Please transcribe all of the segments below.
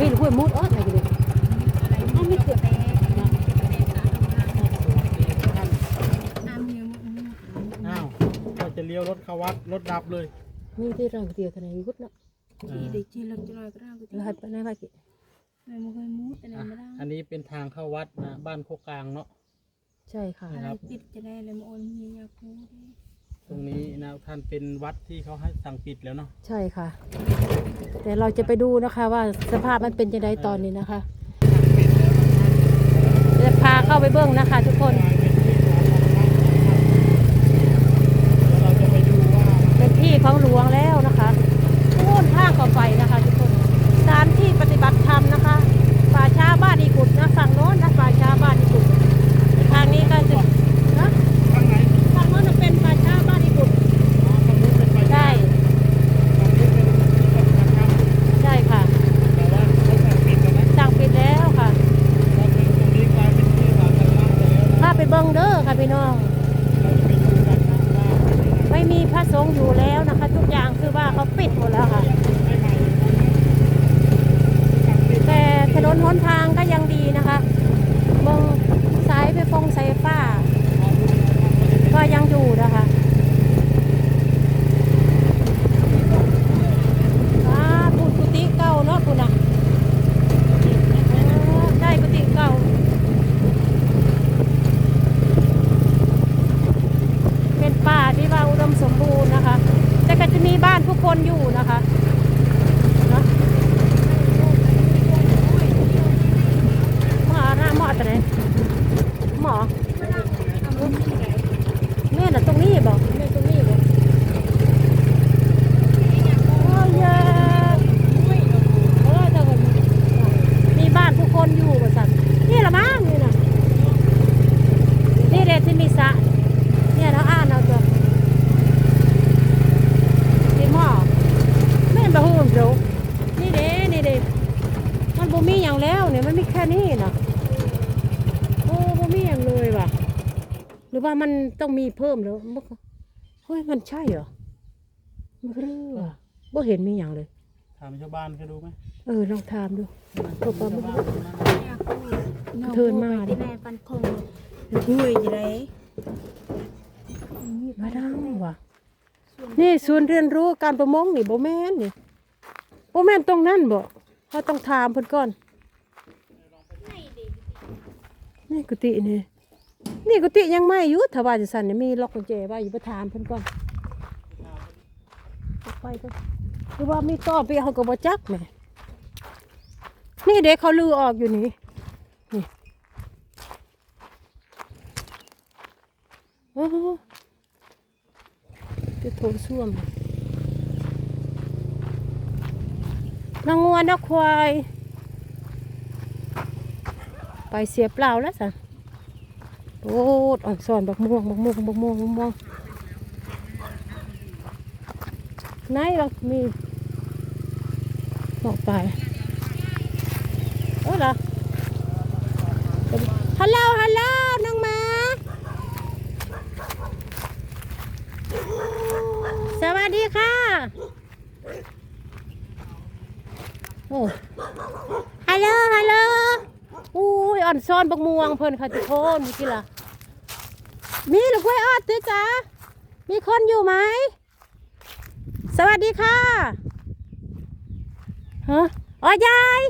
มีห้วยมุดเออไหนกันดิอะไรไม่มีเกิดแต่น้ำเยอะมากอ้าวก็จะเลี้ยวรถเขาวัดรถดับเลยมีที่รังเตียวทนายยุทธเนาะที่เด็กที่เราจะลอยก็ได้ก็แล้วให้ไปไหนไปกิไม่เคยมุดอะไรไม่ได้อันนี้เป็นทางเข้าวัดนะบ้านโคกกลางเนาะ ใช่ค่ะอะไรปิดจะได้อะไรมาโอนเมียอยากพูด ตรงนี้นะท่านเป็นวัดที่เขาให้สั่งปิดแล้วเนาะใช่ค่ะ แต่เราจะไปดูนะคะว่าสภาพมันเป็นยังไงตอนนี้นะคะจะพาเข้าไปเบื้องนะคะ ทุกคน เราจะไปดูว่า เป็นที่ของหลวงแล้วนะคะโค่นข้างก่อไฟนะคะ ทุกคนสถานที่ปฏิบัติธรรมนะคะป่าช้าบ้านอีกุดนะฝั่งโน้นนะป่าช้าบ้านอีกุดทางนี้ก็จะนะ ข้างไหน ทางโน้นจะเป็นป่าช้าบ้านอีกุด อ๋อตรงนู้นเป็นไป ใช่ ตรงนี้เป็นที่ปฏิบัติธรรม ใช่ค่ะ แต่ว่าเขาสั่งปิดแล้วนะ สั่งปิดแล้วค่ะ ตอนนี้ตรงนี้กลายเป็นที่สาธารณะไปแล้วนะ ถ้าไปเบิ้ งเด้อค่ะพี่น้อง ไม่มีพระสงฆ์อยู่แล้วนะคะ ทุกอย่างคือว่าเขาปิดหมดแล้วค่ะแต่ถนนหนทางก็ยังดีนะคะเบิ้งสายไปฟงสายฟ้า ก็ยังอยู่นะคะอ่าพูดกุฏิเก่าเนาะคุณน่ะอ๋อได้กุฏิเก่า เป็นป่าที่ว่าอุดมสมบูรณ์นะคะ แต่ก็จะมีบ้านทุกคนอยู่นะคะเนาะหมอหน้าหมออะไรหมอ แม่น่ะตรงนี้บอกแม่ตรงนี้บอกโอ้ยเยอะเออแต่ว่ามีบ้านผู้คนอยู่บ่สันนี่ละมั้งนี่น่ะนี่เด็ที่มีสระเนี่ยเราอ่านเอาตัวที่หม้อแม่นบ่ฮู้เดี๋ยวนี่เด้นี่เด้ มันบ่มีหยังแล้วเนี่ยมันมีแค่นี้น่ะโอ้บ่มีหยังเลยว่ะ หรือว่ามันต้องมีเพิ่มแล้วบ่เฮ้ยมันใช่เหรอไม่รู้อะบ่เห็นมีอย่างเลย ถามชาวบ้านเขาดูไหมเออลองถามดูชาวบ้านตรงนั้นอยากพูดเทินมาดิ ที่แม่ปันคงคุยจะได้มาดังว่ะนี่ศูนย์เรียนรู้การประมงนี่บ่แม่นนี่บ่แม่นตรงนั้นบ่ เขาต้องถามเพิ่นก่อน นี่กุฏินี่ นี่กุฏิยังไม่อยู่ถ้าว่าจะสั่นนี่มีล็อกกุญแจไว้อยู่ไปถามเพิ่นก่อนไปก็หรือว่ามีต่อไปเขาก็บ่จักแหม่นี่เด็กเขาลือออกอยู่นี่นี่โอ้โหจะโถส้วม นางงวนนักควาย ไปเสียเปล่าแล้วสันโอ้ดอ่อนสอนบักม่วงบักม่วงบักม่วงบักม่วงไหนเรามีออกไปโอ้ล่ะฮัลโหลฮัลโหลน้องหมา สวัสดีค่ะ โอ้ฮัลโหลฮัลโหลอุ้ยอ่อนซ้อนบักม่วงเพิ่นค่ะทุกคนเมื่อกี้ล่ะมีหรือกล้วยออดด้วยจ้ามีคนอยู่ไหม สวัสดีค่ะฮะอ๋อยาย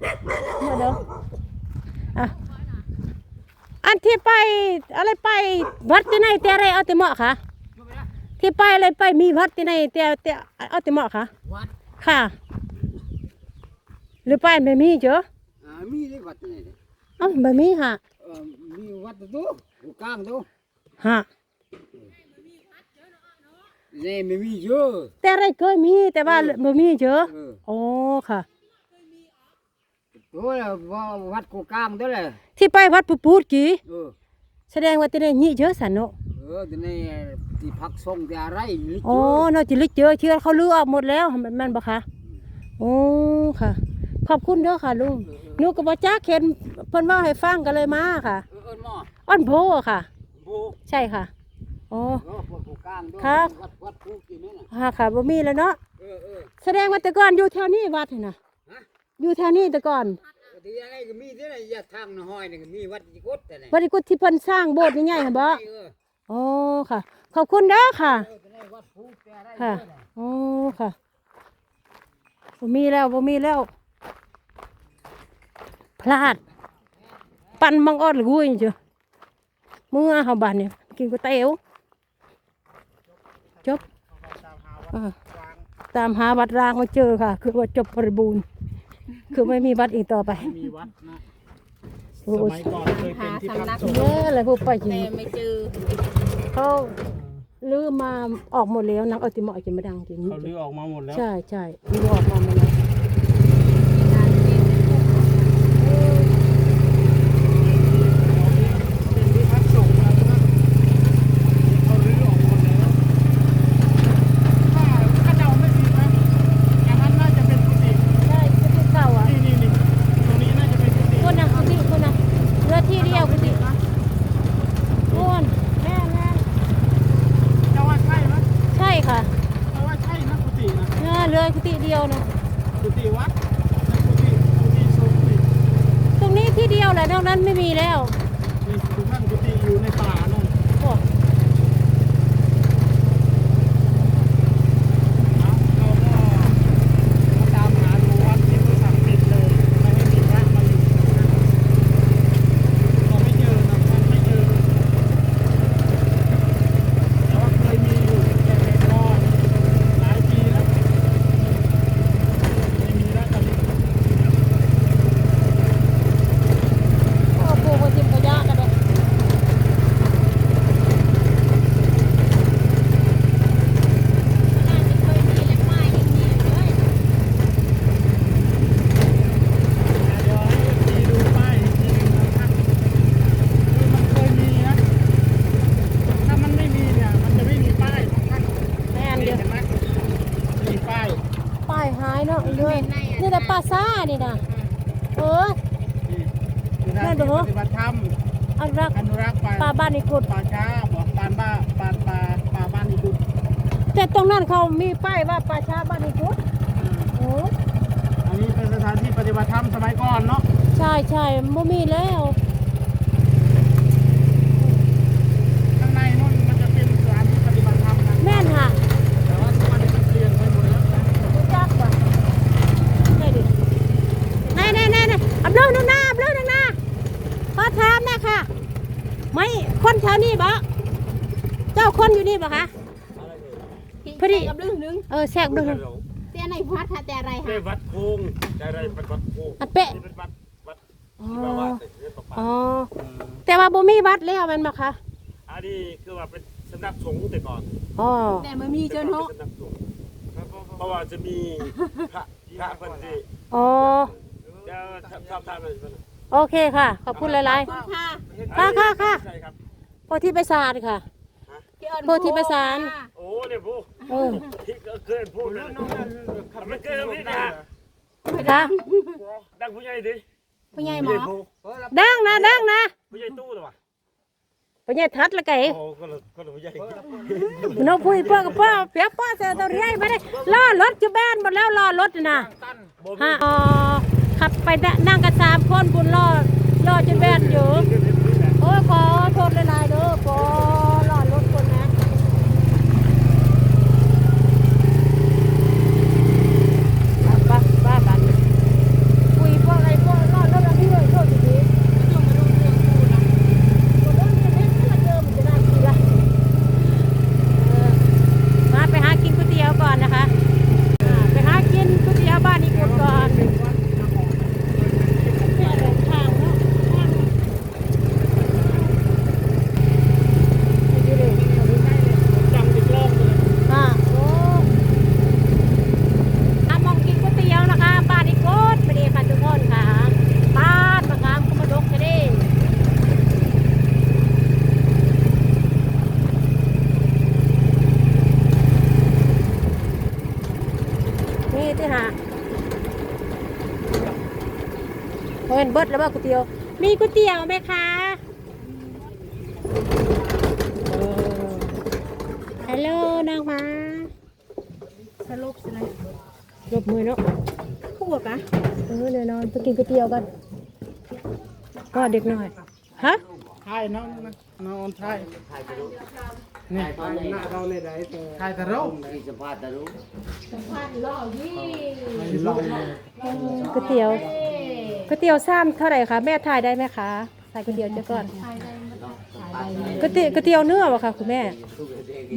เดี๋ยวเดี๋ยวอะอันที่ไปอะไรไปวัดที่ไหนแต่อะไรเอาแต่เหมาะค่ะ ที่ไปอะไรไปมีวัดที่ไหนแต่แต่เอาแต่เหมาะค่ะวัดค่ะ หรือไปไม่มีเจ้ออ่ามีได้วัดนี่ดิเอ้าไม่มีค่ะเอ่อมีวัดตัวอยู่กลางตัวฮะนี่ไม่มีเยอะแต่อะไรเคยมีแต่ว่าไม่มีเจ้อเออโอ้ค่ะ ตัวละว่าวัดกูกลางตัวเลยที่ไปวัดปูปูดกี่เออแสดงว่าที่นี่ยี่เยอะสันเนาะเออที่นี่ที่พักส่งที่อะไรนี่อ๋อเนาะจิลึกเยอะเชื่อเขาลือออกหมดแล้วมันมันบ่คะโอ้ค่ะ ขอบคุณเด้อค่ะลุงหนูก็บ่จักเห็นเพิ่นว่าให้ฟังก็เลยมาค่ะเออเออหมออ้อนโพค่ะบูใช่ค่ะอ๋อเออวัดกูกลางตัวครับวัดวัดกูกี่นี่น่ะค่ะค่ะบ่มีแล้วเนาะเอเออแสดงว่าแต่ก่อนอยู่แถวนี้วัดนี่นะฮะอยู่แถวนี้แต่ก่อนที่อะไรก็มีที่ไหนอยากทางน้อยนี่ก็มีวัดจิกดแต่ไหนวัดกุฏที่เพิ่นสร้างโบสถ์ใหญ่ๆหั่นบ่เออ โอ๋อค่ะ ขอบคุณเด้อค่ะ ค่ะเด้ค่ะบ่มีแล้วบ่มีแล้ว พลาด ปั่นบังออดหรือกุ้ยเจ้ะมื้อเฮาบ้านเนี่ยกินก๋วยเตี๋ยวจบตามหาวัดร้างมาเจอค่ะ คือว่าจบบริบูรณ์ คือไม่มีวัดอีกต่อไป มีวัดนะโอ้สยมัยก่อนเคยเป็นที่พักสงฆ์ เยอะเลยพวกไปจริงแต่ไม่เจอเขาลือมาออกหมดแล้วนักเอาติมออกจะมาดังจริงเขาลื้อออกมาหมดแล้ว ใช่ใช่ลือออกมาหมดแล้ว เป็นที่พักสงฆ์นะครับเขาลื้อออกหมดแล้วถ้าถ้าเดาไม่ผิดนะอย่างนั้นน่าจะเป็นกุฏิ ใช่กุฏิเก่าอะ นี่นี่นี่ตรงนี้น่าจะเป็นกุฏิ คนนะกุฏิคนนะเรือที่เดียวกุฏิคนแม่แม่ เจ้าว่าใช่ไหม ใช่ค่ะ เจ้าว่าใช่นะกุฏินะ เออเรือกุฏิเดียวนะ กุฏิวัดกุฏิกุฏิสงฆ์นี่ ตรงนี้ที่เดียวแหละนอกนั้นไม่มี แล้ว นี่ทุกท่านกุฏิอยู่ในป่านู่น โอ้ เอาเราก็มาตามหาดูวัดที่เขาสั่งปิดเลยไม่ให้มีพระมาอยู่เราไม่เจอนะมันไม่เจอแต่ว่าเคยมีอยู่แต่ก็หลายปีแล้วไม่มีแล้วตอนนี้ โอ้ปูก็ทิมกระยะกันเลย น่าจะเคยมีแหละป้ายยังมีอยู่เลย เดี๋ยวให้ทีดูป้ายอีกทีหนึงนะครับคือมันเคยมีนะถ้ามันไม่มีเนี่ยมันจะไม่มีป้ายของท่าน แม่น นี่ เดียว เห็นไหมมีป้าย ป้ายหายเนาะเรือนี่แต่ปลาซ่านี่นะเออ นี่คือท่าน นั่นเหร ที่ อ ปฏิบัติธรรมอนุรักษ์อนุรักษ์ป่าปลาบ้านอีกุดป่าช้าบอกปานบ้าปานป่าป่าบ้านอีกุดแต่ตรงนั้นเขามีป้ายว่าปลาช้าบ้านอีกุดอืมโอ้อันนี้เป็นสถานที่ปฏิบัติธรรมสมัยก่อนเนาะใช่ใช่บ่มีแล้ว ข้างในนู่นมันจะเป็นสถานที่ปฏิบัติธรรมนะ แม่นค่ะ แต่ว่าทุกวันนี้มันเปลี่ยนไปหมดแล้วนะ รู้จักว่ะนี่ดินี่นี่นี่นี่อับเลิกนึงนะอับเลิกนึงนะขอถามนะค่ะ ไม่คนแถวนี้บ่เจ้า คนอยู่นี่บ่คะพอดีกับเรื่องหนึงเออแทรกเบิ่งหนึ่งแต่ในวัดค่ะแต่อะไรได้ค่ะวัดโคงได้อะไรเป็นวัดโคงอันเป๊ะนี่เป็นวัดวัดอ๋อที่ว่าว่าแต่เรื่องประปาอ๋อแต่ว่าบ่มีวัดแล้วแมันบ่คะอันนี้คือว่าเป็นสำนักสงฆ์แต่ก่อนอ๋อแต่มันมีเจ้าเนาะป็สำนักสงฆ์เพราะว่าจะมีพระพระเพิ่นสิอ๋อจะชอบทานอะไรเพิ่นโอเคค่ะ ขอบคุณหลายคุณค่ะค่ะค่ะค่ะใช่ครับๆโพธิไปศาสตร์ค่ะพี่ เอิญโพธิประสาน โอ้เนี่ยผู้เออที่เกินผู้นั่นมันเกินนี่นะค่ะดังผู้ใหญ่ดิผู้ใหญ่หมผู้อใหญ่ผู้ดังนะดังนะผู้ใหญ่ตู้หรอวะไปเนี่ยทัดละไก่โอ้ก็เลยก็เลยผู้ใหญ่น้องพูดเพื่อกับพ่อเปียกพ่อเจอตัวเรียไม่ได้ล่อรถจะแบนหมดแล้วล่อรถน่ะฮะอ๋อขับไปนั่งกันสามคนบุญล่อล่อจนแบนอยู่โอ้ยขอโทษหลายๆเด้อขอล่อรถคนนะบ้าบ้าบ้าบ้าคุยพวกอะไรพวกล่อรถอะไรด้วยโทษทีนี้มาดูเรื่องกูนะเรื่องนี้เนี่ยถ้าเจอมันจะน่ากินละเออมาไปหากินก๋วยเตี๋ยวก่อนนะคะอ่าไปหากินก๋วยเตี๋ยวบ้านอีกคนก่อนเนี่ยเดินทางเนาะทาง จังอีกรอบเลย อะโอ้อะมองกินก๋วยเตี๋ยวนะคะบ้านอีโกดไปดีค่ะทุกคนค่ะบ้านมะขามก็มาดกจะได้นี่ที่หา เห็นเบิดแล้วว่าก๋วยเตี๋ยว มีก๋วยเตี๋ยวไหมคะเออฮัลโหลนางฟ้าสรุปสิเลยรบมือเนาะคู่ปะเออแน่นอนไปกินก๋วยเตี๋ยวกันก็เด็กหน่อย ฮะ ไทยเนาะนะนอนไทย นี่ตอนหน้าเราเลยได้แต่ไทยตะรุมีสภาพตะรุไม่ลองเลยก๋วยเตี๋ยวก๋วยเตี๋ยวซ้ำเท่าไหร่คะแม่ถ่ายได้ไหมคะใส่ก๋วยเตี๋ยวเจ้าก่อนก๋วยเตี๋ยวก๋วยเตี๋ยวเนื้อวะค่ะคุณแม่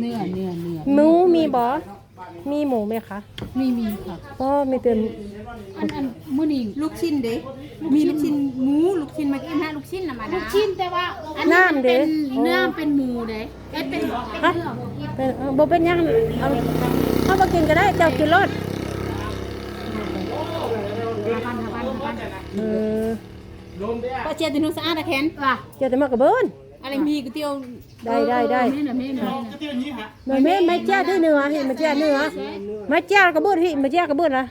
เนื้อเนื้อเนื้อหมูมีบอมีหมูไหมคะ มีมีค่ะก็มีเต็มอันอันมื้อนี้ลูกชิ้นเด้มีลูกชิ้นหมู ลูกชิ้นมากินฮะลูกชิ้นน่ะมาลูกชิ้นแต่ว่าอันนี้มันเป็นเนื้อเป็นหมูเด้เอ้ยเป็นเป็นเนื้อบ่กินเป็นเออบ่เป็นหยังเอาเข้ามากินก็ได้เจ้ากินรสพันพันพันเออก็เจตินุสะอาดอะแคนว่ะเจ้าแต่มากระเบิ้นอะไรมีก๋วยเตี๋ยวได้ได้ได้แม่น่ะแม่น่ะก็เที่ยวนี้ฮะไม่ไม่ไม่แจ้ด้วยเนื้อเห็นมาแจ้เนื้อมาแจ้กระเบิ้นที่มาแจ้กระเบิ้นละ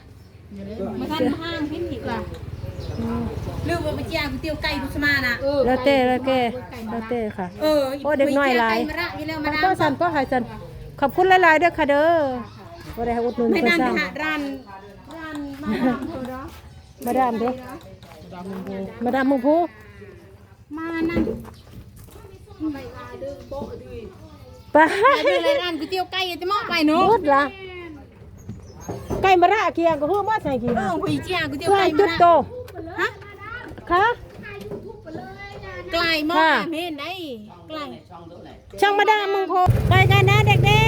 มาทันห้างพิมพ์อีกว่ะ หรือว่าไปจ้างก๋วยเตี๋ยวไก่กุสมาน่ะแล้วแต่แล้วแกแล้วแต่ค่ะ เออโอ้เด็กน้อยหลาย ไปจ้งไก่มาระอยู่แล้วมามันดาก็มสั่นก็หายสั่นขอบคุณหลายๆเด้อค่ะเด้อบ่ได้ให้อุดหนุนไม่เพิ่นนานสไปร้างหาร้านร้านมาดามเธอเนาะมาดามเด้อมาดามมึงผู้มานั่นไปไปเลยร้านก๋วยเตี๋ยวไก่จะมองไปเนาะพูดละไก่มะระเกียงก็เพื่อมาใส่กี่เอนะอพี่จ้างก๋วยเตี๋ยวเพื่อไก่จุมาดโตฮะ ค่ะไกลมากค่ะเม่นได้ไกลช่างมาดามมึงโพไปกันนะเ